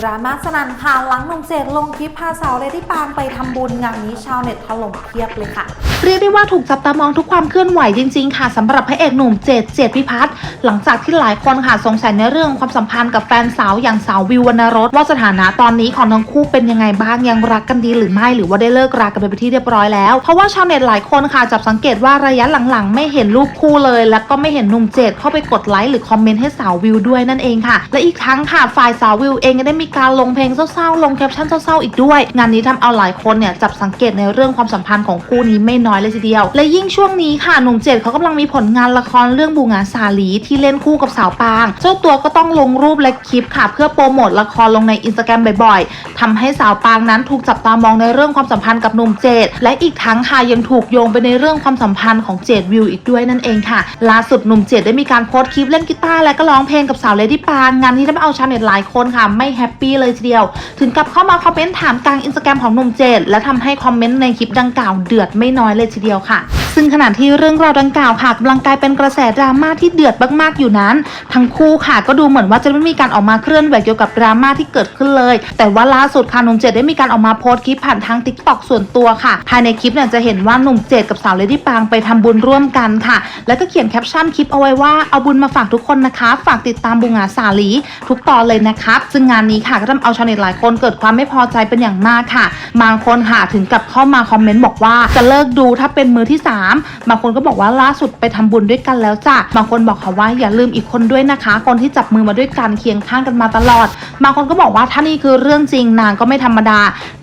ดราม่าสนั่นค่ะหลังหนุ่มเจดลงคลิปพาสาวเลดี้ปางไปทำบุญงานนี้ชาวเน็ตถล่มเพียบเลยค่ะ เรียกได้ว่าถูกจับตามองทุกความเคลื่อนไหวจริงๆ ค่ะสำหรับพระเอกหนุ่มเจดเจดพิพัฒน์หลังจากที่หลายคนค่ะสงสัยในเรื่องความสัมพันธ์กับแฟนสาวอย่างสาววิววรรณรสว่าสถานะตอนนี้ของทั้งคู่เป็นยังไงบ้างยังรักกันดีหรือไม่หรือว่าได้เลิกรากันไปเป็นที่เรียบร้อยแล้วเพราะว่าชาวเน็ตหลายคนค่ะจับสังเกตว่าระยะหลังๆ ไม่เห็นรูปคู่เลย แล้วก็ไม่เห็นหนุ่มเจดเข้าไปกดไลค์หรือคอมเมนต์ให้สาววิวด้วยนั่นเองค่ะ และอีกทั้งค่ะฝ่ายสาววิวเองก็ได้มีการลงเพลงเศร้าๆ ลงแคปชั่นเศร้าๆ อีกด้วย งานนี้ทำเอาหลายคนเนี่ยจับสังเกตในเรื่องความสัมพันธ์ของคู่นี้ไม่น้อยเลยทีเดียว และยิ่งช่วงนี้ค่ะหนุ่มเจดเขากำลังมีผลงานละครเรื่องบูงาสาลีที่เล่นคู่กับสาวปาง เจ้าตัวก็ต้องลงรูปและคลิปค่ะ เพื่อโปรโมทละครลงในอินสตาแกรมบ่อยๆทำให้สาวปางนั้นถูกจับตามองในเรื่องความสัมพันธ์กับหนุ่มเจดและอีกทั้งค่ะยังถูกโยงไปในเรื่องความสัมพันธ์ของเจดวิวอีกด้วยนั่นเองค่ะล่าสุดหนุ่มเจดได้มีการโพสต์คลิปเล่นกีตาร์และก็ร้องเพลงกับสาวเลดี้ปางงานนี้ทำเอาชาวเน็ตหลายคนค่ะไม่แฮปปี้เลยทีเดียว ถึงกับเข้ามาคอมเมนต์ถามกลางอินสตาแกรมของหนุ่มเจดและทำให้คอมเมนต์ในคลิปดังกล่าวเดือดไม่น้อยเลยทีเดียวค่ะ ซึ่งขณะที่เรื่องราวดังกล่าวค่ะกำลังกลายเป็นกระแสดราม่าที่เดือดมากๆอยู่นั้น ทั้งคู่ค่ะก็ดูเหมือนว่าจะไม่มีการออกมาเคลื่อนไหวเกี่ยวกับดราม่าที่เกิดขึ้นเลย แต่ว่าล่าสุดค่ะหนุ่มเจดได้มีการออกมาโพสต์คลิปผ่านทางติ๊กตอกส่วนตัวค่ะ ภายในคลิปเนี่ยจะเห็นว่าหนุ่มเจดกับสาวเลดี้ปางไปทำบุญร่วมกันค่ะ แล้วก็เขียนแคปชั่นคลิปเอาไว้ว่าเอาบุญมาฝากทุกคนนะคะ ฝากติดตามบุงาสาลี ทุกตอนเลยนะครับ ซึ่งงานนี้ค่ะก็ทำเอาชาวเน็ตหลายคนเกิดความไม่พอใจเป็นอย่างมากค่ะ บางคนค่ะถึงกับเข้ามาคอมเมนต์บอกว่าจะเลิกดูถ้าเป็นมือที่3บางคนก็บอกว่าล่าสุดไปทำบุญด้วยกันแล้วจ้ะบางคนบอกค่ะว่าอย่าลืมอีกคนด้วยนะคะ คนที่จับมือมาด้วยกันเคียงข้างกันมาตลอด บางคนก็บอกว่าถ้านี่คือเรื่องจริงนางก็ไม่ธรรมดา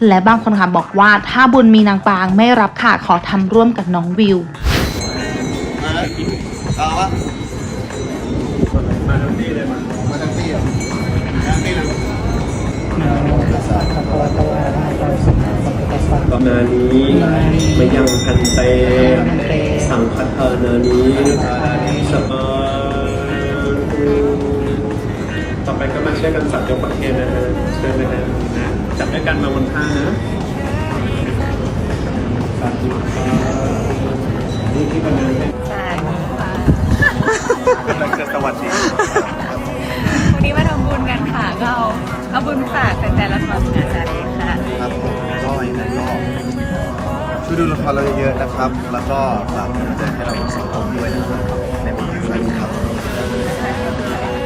และบางคนค่ะบอกว่าถ้าบุญมีนางปางไม่รับค่ะขอทำร่วมกับน้องวิวเอาวะมาทั้งที่เลยมามาทั้งที่อะทั้งที่เลย กำนานี้มายังพันเต สังฆทานานี้สมาต่อไปก็มาช่วยกันสับยกประเคนนะฮะเชิญนะฮะนะจับด้วยกันมาบนท่านะสาธุครับนี่ที่กำนันเป็นกำลังจะสวัสดีวันนี้มาทำบุญกันค่ะก็เอาเอาบุญฝากแฟนๆละครงานจาเองค่ะครับ ช่วยดูละครเราเยอะๆนะครับ แล้วก็ฝากกำลังใจให้เราทั้งสองคนด้วยนะครับในบทเพลงนี้ครับ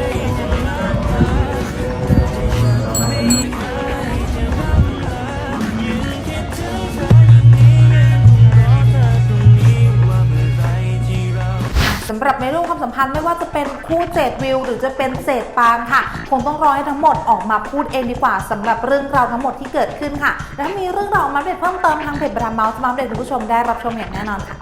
หรับในเรื่องความสัมพันธ์ไม่ว่าจะเป็นคู่เจดวิว หรือจะเป็นเศษปางค่ะคงต้องรอให้ทั้งหมดออกมาพูดเองดีกว่า สำหรับเรื่องราวทั้งหมดที่เกิดขึ้นค่ะ และมีเรื่องราวมาเด็ดเพิ่มเติมทางเพจบรามเมาส์มาเด็ดคุณผู้ชมได้รับชมอย่างแน่นอนค่ะ